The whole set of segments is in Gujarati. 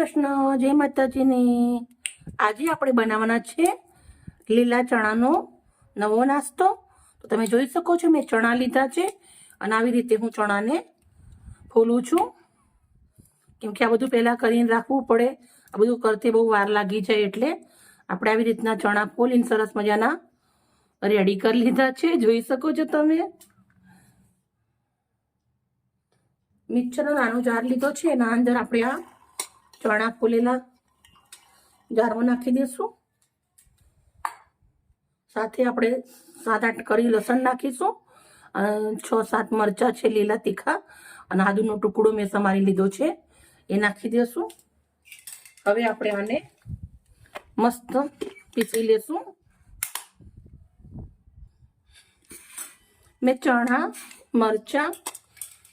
કૃષ્ણ જય માતાજીને. આજે આપણે બનાવવાના છે લીલા ચણાનો નવો નાસ્તો. તો તમે જોઈ શકો છો મેં ચણા લીધા છે અને આવી રીતે હું ચણાને ફોલું છું. કેમ કે આ બધું પહેલાં કરીને રાખવું પડે. આ બધું કરતે બહુ વાર લાગી જાય એટલે આપણે આવી રીતના ચણા ફોલીને સરસ મજાના રેડી કરી લીધા છે. જોઈ શકો છો તમે. મિક્સરનો નાનો જાર લીધો છે. એના અંદર આપણે આ ચણા ફૂલેલા જારમાં નાખી દઈશું સાથે આપણે સાત આઠ કરી લસણ નાખીશું. અને છ સાત મરચાં છે લીલા તીખા અને આદુનો ટુકડો મેં સમારી લીધો છે. એ નાખી દઈશું હવે આપણે આને મસ્ત પીસી લેશું. મેં ચણા, મરચાં,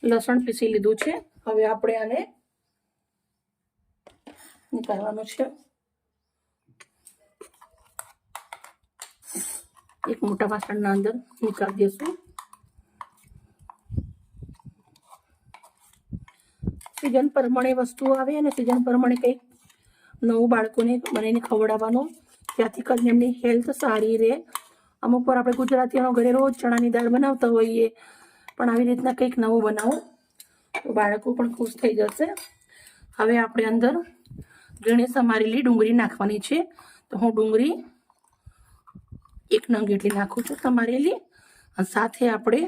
લસણ પીસી લીધું છે. હવે આપણે આને નીકાળવાનું છે એક મોટા વાસણના અંદર નીકાળી દઈશું સિઝન પ્રમાણે વસ્તુઓ આવે અને સિઝન પ્રમાણે કંઈક નવું બાળકોને બનાવીને ખવડાવવાનું ત્યાંથી કરીને એમની હેલ્થ સારી રહે અમુક વાર આપણે ગુજરાતીઓનો ઘરે રોજ ચણાની દાળ બનાવતા હોઈએ પણ આવી રીતના કંઈક નવું બનાવો તો બાળકો પણ ખુશ થઈ જશે હવે આપણે અંદર ઝીણી સમારેલી ડુંગળી નાખવાની છે. તો હું ડુંગળી એક નંગ એટલી નાખું છું સમારેલી સાથે આપણે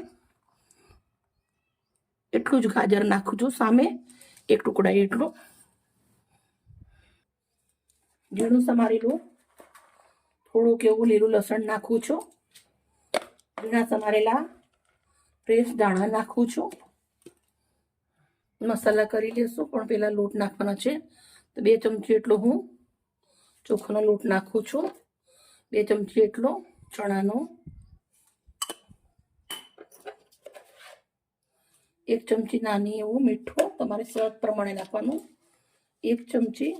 એટલું જ ગાજર નાખું છું સામે, એક ટુકડા એટલું. ઝીણું સમારેલું થોડુંક એવું લીલું લસણ નાખું છું. ઝીણા સમારેલા ફ્રેશ દાણા નાખું છું. મસાલા કરી લેશું, પણ પહેલાં લોટ નાખવાનો છે. તો બે ચમચી એટલો હું ચોખાનો લોટ નાખું છું. બે ચમચી એટલો ચણાનો. એક ચમચી નાની એવું મીઠું તમારે સ્વાદ પ્રમાણે નાખવાનું. એક ચમચી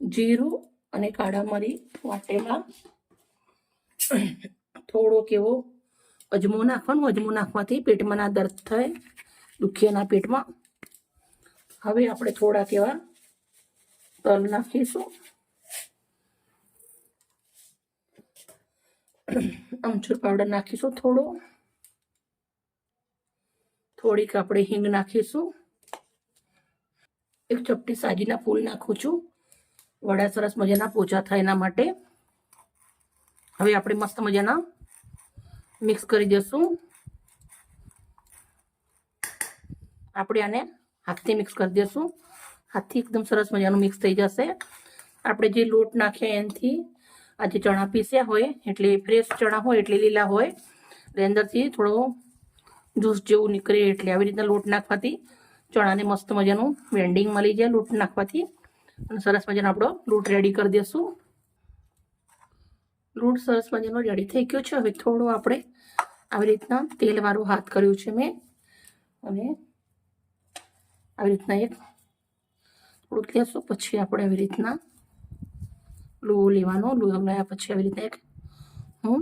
જીરું અને કાળા મરી વાટેલા. થોડોક એવો અજમો નાખવાનો. અજમો નાખવાથી પેટમાં દર્દ થાય, દુખિયાના પેટમાં. હવે આપણે થોડાક એવા તલ નાખીશું અમચૂર પાવડર નાખીશું થોડો થોડીક આપણે હિંગ નાખીશું એક ચપટી સાજીના ફૂલ નાખું છું વડા સરસ મજાના પોચા થાય એના માટે હવે આપણે મસ્ત મજાના મિક્સ કરી દઈશું આપણે આને હાથથી મિક્સ કરી દઈશું હાથથી એકદમ સરસ મજાનું મિક્સ થઈ જશે. આપણે જે લોટ નાખ્યા એનાથી, આ જે ચણા પીસ્યા હોય, એટલે ફ્રેશ ચણા હોય, એટલે લીલા હોય, એટલે અંદરથી થોડો જ્યુસ જેવું નીકળે એટલે આવી રીતના લોટ નાખવાથી ચણાને મસ્ત મજાનું વેન્ડિંગ મળી જાય લોટ નાખવાથી. અને સરસ મજાનો આપણો લોટ રેડી કરી દઈશું લોટ સરસ મજાનો રેડી થઈ ગયો છે. હવે થોડો આપણે આવી રીતના તેલવાળું હાથ કર્યું છે મેં. અને આવી રીતના એક થોડુંક લેશું, પછી આપણે આવી રીતના લુઓ લેવાનો. લુઓ લાવ્યા પછી આવી રીતના એક, હું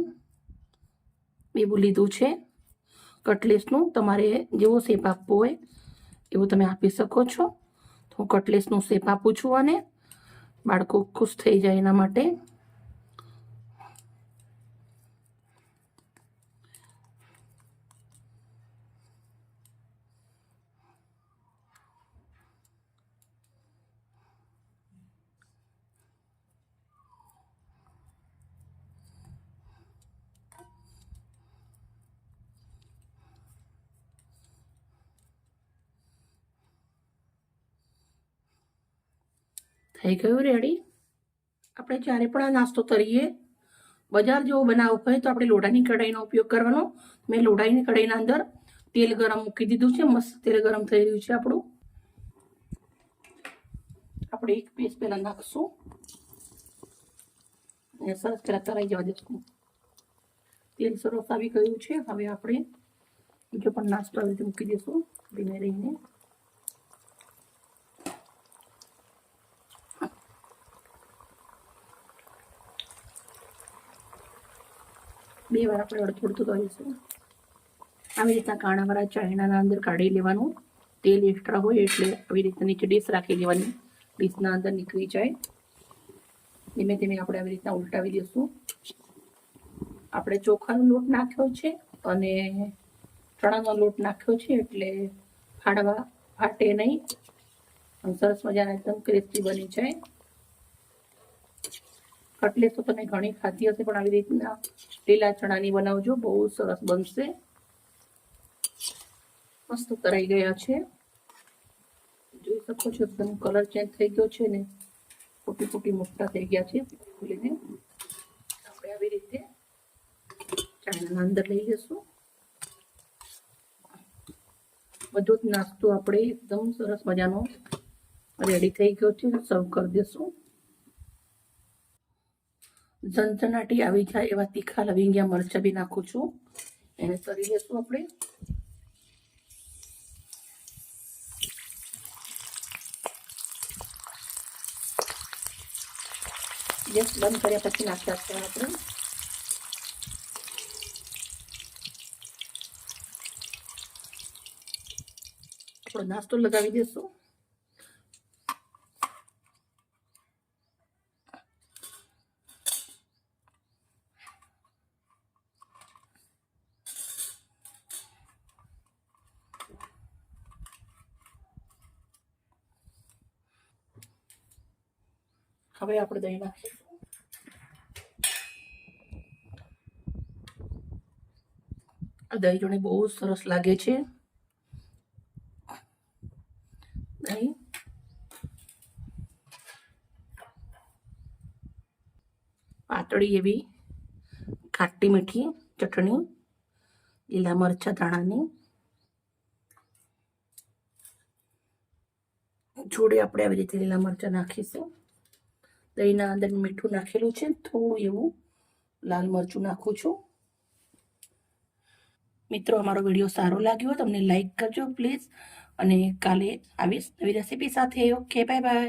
એવું લીધું છે. કટલેસનું તમારે જેવો શેપ આપવો હોય એવું તમે આપી શકો છો. તો હું કટલેસનું શેપ આપું છું અને બાળકો ખુશ થઈ જાય એના માટે. થઈ ગયું રેડી આપણે જ્યારે પણ આ નાસ્તો તરીએ બજાર જેવો બનાવવો હોય તો આપણે લોઢાની કઢાઈનો ઉપયોગ કરવાનો. મેં લોઢાની કઢાઈના અંદર તેલ ગરમ મૂકી દીધું છે, મસ્ત તેલ ગરમ થઈ રહ્યું છે આપણું. આપણે એક પીસ પહેલાં નાખશું. અને સરસ પહેલાં તરાઈ જવા દઈશું તેલ સરસ આવી ગયું છે. હવે આપણે બીજો પણ નાસ્તો આવી રીતે મૂકી દઈશું ધીમે રહીને. બે વાર આપણે અડધું અડધું આવી રીતના કાણાવાળા ચાયણાના અંદર કાઢી લેવાનું. તેલ એક્સ્ટ્રા હોય એટલે આવી રીતના નીચે ડીશ રાખી લેવાની ડીશના અંદર નીકળી જાય. ધીમે ધીમે આપણે આવી રીતના ઉલટાવી દઈશું. આપણે ચોખાનો લોટ નાખ્યો છે અને ચણાનો લોટ નાખ્યો છે એટલે ફાડવા ફાટે નહીં. સરસ મજાના એકદમ ક્રિસ્પી બની જાય. કટલેસ તો તમે ઘણી ખાધી હશે, પણ આવી રીતના લીલા ચણાની બનાવજો, બહુ સરસ બનશે. મસ્ત કરાઈ ગયા છે. જોઈ શકો છો, એકદમ કલર ચેન્જ થઈ ગયો છે ને. ફૂટી ફૂટી મોટા થઈ ગયા છે ખોલીને આપણે આવી રીતે ચાણાના અંદર લઈ લેશું બધો જ નાસ્તો આપણે એકદમ સરસ મજાનો રેડી થઈ ગયો છે સર્વ કરી દેશું. ઝંઝનાટી આવી જાય એવા તીખા લવિંગિયા મરચાં બી નાખું છું. એને તરી લેશું આપણે. ગેસ બંધ કર્યા પછી નાખ્યા છે આપણે. આપણો નાસ્તો લગાવી દેશું. હવે આપણે દહીં નાખીશું. દહીં જોડે બહુ સરસ લાગે છે. દહીં. પાતળી એવી ખાટી મીઠી ચટણી, લીલા મરચા ધાણાની. જોડે આપણે આવી રીતે લીલા મરચા નાખીશું. દહીંના અંદર મીઠું નાખેલું છે, થોડું એવું લાલ મરચું નાખું છું. મિત્રો, અમારો વીડિયો સારો લાગ્યો તમને લાઈક કરજો પ્લીઝ અને કાલે આવીશ નવી રેસીપી સાથે. Okay bye bye